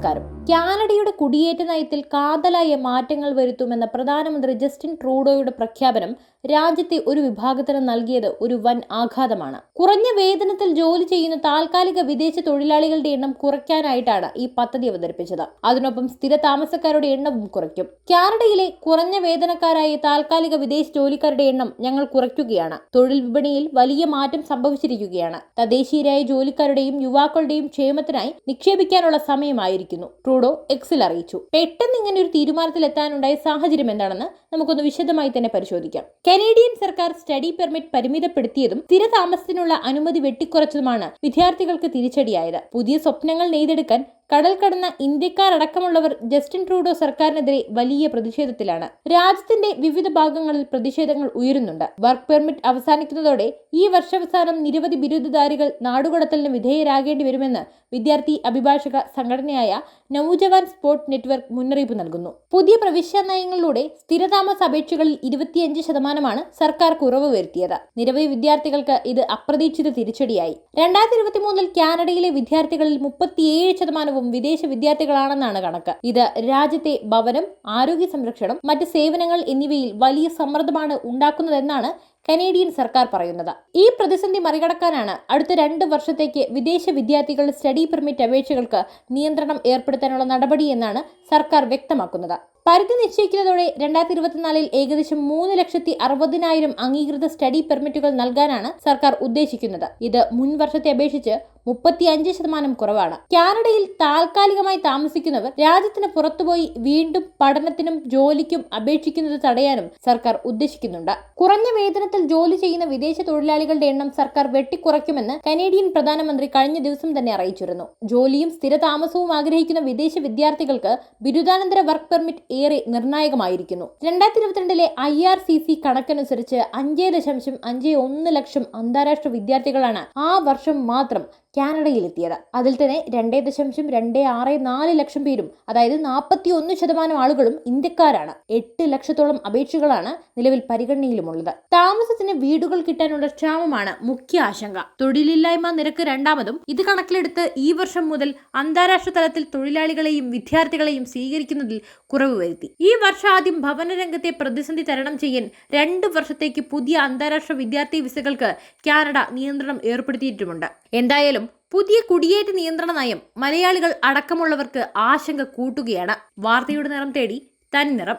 നമസ്കാരം. കാനഡയുടെ കുടിയേറ്റ നയത്തിൽ കാതലായ മാറ്റങ്ങൾ വരുത്തുമെന്ന പ്രധാനമന്ത്രി ജസ്റ്റിൻ ട്രൂഡോയുടെ പ്രഖ്യാപനം രാജ്യത്തെ ഒരു വിഭാഗത്തിന് നൽകിയത് ഒരു വൻ ആഘാതമാണ്. കുറഞ്ഞ വേതനത്തിൽ ജോലി ചെയ്യുന്ന താൽക്കാലിക വിദേശ തൊഴിലാളികളുടെ എണ്ണം കുറയ്ക്കാനായിട്ടാണ് ഈ പദ്ധതി അവതരിപ്പിച്ചത്. അതിനൊപ്പം സ്ഥിര താമസക്കാരുടെ എണ്ണവും കുറയ്ക്കും. കാനഡയിലെ കുറഞ്ഞ വേതനക്കാരായ താൽക്കാലിക വിദേശ ജോലിക്കാരുടെ എണ്ണം ഞങ്ങൾ കുറയ്ക്കുകയാണ്. തൊഴിൽ വിപണിയിൽ വലിയ മാറ്റം സംഭവിച്ചിരിക്കുകയാണ്. തദ്ദേശീയരായ ജോലിക്കാരുടെയും യുവാക്കളുടെയും ക്ഷേമത്തിനായി നിക്ഷേപിക്കാനുള്ള സമയമായിരിക്കുന്നു ട്രൂഡോ എക്സിൽ അറിയിച്ചു. പെട്ടെന്ന് ഇങ്ങനെ ഒരു തീരുമാനത്തിൽ എത്താനുണ്ടായ സാഹചര്യം എന്താണെന്ന് നമുക്കൊന്ന് വിശദമായി തന്നെ പരിശോധിക്കാം. കനേഡിയൻ സർക്കാർ സ്റ്റഡി പെർമിറ്റ് പരിമിതപ്പെടുത്തിയതും സ്ഥിരതാമസത്തിനുള്ള അനുമതി വെട്ടിക്കുറച്ചതുമാണ് വിദ്യാർത്ഥികൾക്ക് തിരിച്ചടിയായത്. പുതിയ സ്വപ്നങ്ങൾ നെയ്തെടുക്കാൻ കടൽ കടന്ന ഇന്ത്യക്കാരടക്കമുള്ളവർ ജസ്റ്റിൻ ട്രൂഡോ സർക്കാരിനെതിരെ വലിയ പ്രതിഷേധത്തിലാണ്. രാജ്യത്തിന്റെ വിവിധ ഭാഗങ്ങളിൽ പ്രതിഷേധങ്ങൾ ഉയരുന്നുണ്ട്. വർക്ക് പെർമിറ്റ് അവസാനിക്കുന്നതോടെ ഈ വർഷാവസാനം നിരവധി ബിരുദധാരികൾ നാടുകടത്തലിന് വിധേയരാകേണ്ടി വരുമെന്ന് വിദ്യാർത്ഥി അഭിഭാഷക സംഘടനയായ നവജവാൻ സ്പോർട്ട് നെറ്റ്വർക്ക് മുന്നറിയിപ്പ് നൽകുന്നു. പുതിയ പ്രവിശ്യ നയങ്ങളിലൂടെ സ്ഥിരതാമസ അപേക്ഷകളിൽ ഇരുപത്തിയഞ്ച് ശതമാനമാണ് സർക്കാർ കുറവ് വരുത്തിയത്. നിരവധി വിദ്യാർത്ഥികൾക്ക് ഇത് അപ്രതീക്ഷിത തിരിച്ചടിയായി. രണ്ടായിരത്തി ഇരുപത്തിമൂന്നിൽ കാനഡയിലെ വിദ്യാർത്ഥികളിൽ മുപ്പത്തിയേഴ് ശതമാനവും വിദേശ വിദ്യാർത്ഥികളാണെന്നാണ് കണക്ക്. ഇത് രാജ്യത്തെ ഭവനം ആരോഗ്യ സംരക്ഷണം മറ്റ് സേവനങ്ങൾ എന്നിവയിൽ വലിയ സമ്മർദ്ദമാണ് ഉണ്ടാക്കുന്നതെന്നാണ് കനേഡിയൻ സർക്കാർ പറയുന്നത്. ഈ പ്രതിസന്ധി മറികടക്കാനാണ് അടുത്ത രണ്ട് വർഷത്തേക്ക് വിദേശ വിദ്യാർത്ഥികളുടെ സ്റ്റഡി പെർമിറ്റ് അപേക്ഷകൾക്ക് നിയന്ത്രണം ഏർപ്പെടുത്താനുള്ള നടപടി എന്നാണ് സർക്കാർ വ്യക്തമാക്കുന്നത്. പരിധി നിശ്ചയിക്കുന്നതോടെ രണ്ടായിരത്തി ഇരുപത്തിനാലിൽ ഏകദേശം മൂന്ന് ലക്ഷത്തി അറുപതിനായിരം അംഗീകൃത സ്റ്റഡി പെർമിറ്റുകൾ നൽകാനാണ് സർക്കാർ ഉദ്ദേശിക്കുന്നത്. ഇത് മുൻ വർഷത്തെ അപേക്ഷിച്ച് മുപ്പത്തി അഞ്ച് ശതമാനം കുറവാണ്. കാനഡയിൽ താൽക്കാലികമായി താമസിക്കുന്നവർ രാജ്യത്തിന് പുറത്തുപോയി വീണ്ടും പഠനത്തിനും ജോലിക്കും അപേക്ഷിക്കുന്നത് തടയാനും സർക്കാർ ഉദ്ദേശിക്കുന്നുണ്ട്. കുറഞ്ഞ വേതനത്തിൽ ജോലി ചെയ്യുന്ന വിദേശ തൊഴിലാളികളുടെ എണ്ണം സർക്കാർ വെട്ടിക്കുറയ്ക്കുമെന്ന് കനേഡിയൻ പ്രധാനമന്ത്രി കഴിഞ്ഞ ദിവസം തന്നെ അറിയിച്ചിരുന്നു. ജോലിയും സ്ഥിര താമസവും ആഗ്രഹിക്കുന്ന വിദേശ വിദ്യാർത്ഥികൾക്ക് ബിരുദാനന്തര വർക്ക് പെർമിറ്റ് ഏറെ നിർണായകമായിരിക്കുന്നു. രണ്ടായിരത്തി ഇരുപത്തിരണ്ടിലെ ഐ ആർ സി സി കണക്കനുസരിച്ച് അഞ്ചേ ദശാംശം അഞ്ചേ ഒന്ന് ലക്ഷം അന്താരാഷ്ട്ര വിദ്യാർത്ഥികളാണ് ആ വർഷം മാത്രം കാനഡയിലെത്തിയത്. അതിൽ തന്നെ രണ്ടേ ദശാംശം രണ്ട് ആറ് നാല് ലക്ഷം പേരും അതായത് നാൽപ്പത്തി ഒന്ന് ശതമാനം ആളുകളും ഇന്ത്യക്കാരാണ്. എട്ട് ലക്ഷത്തോളം അപേക്ഷകളാണ് നിലവിൽ പരിഗണനയിലുമുള്ളത്. താമസത്തിന് വീടുകൾ കിട്ടാനുള്ള ക്ഷാമമാണ് മുഖ്യ ആശങ്ക. തൊഴിലില്ലായ്മ നിരക്ക് രണ്ടാമതും ഇത് കണക്കിലെടുത്ത് ഈ വർഷം മുതൽ അന്താരാഷ്ട്ര തലത്തിൽ തൊഴിലാളികളെയും വിദ്യാർത്ഥികളെയും സ്വീകരിക്കുന്നതിൽ കുറവ് വരുത്തി. ഈ വർഷാദ്യം ഭവന രംഗത്തെ പ്രതിസന്ധി തരണം ചെയ്യാൻ രണ്ട് വർഷത്തേക്ക് പുതിയ അന്താരാഷ്ട്ര വിദ്യാർത്ഥി വിസകൾക്ക് കാനഡ നിയന്ത്രണം ഏർപ്പെടുത്തിയിട്ടുമുണ്ട്. എന്തായാലും പുതിയ കുടിയേറ്റ നിയന്ത്രണ നയം മലയാളികൾ അടക്കമുള്ളവർക്ക് ആശങ്ക കൂട്ടുകയാണ്. വാർത്തയുടെ നിറം തേടി തന്നിറം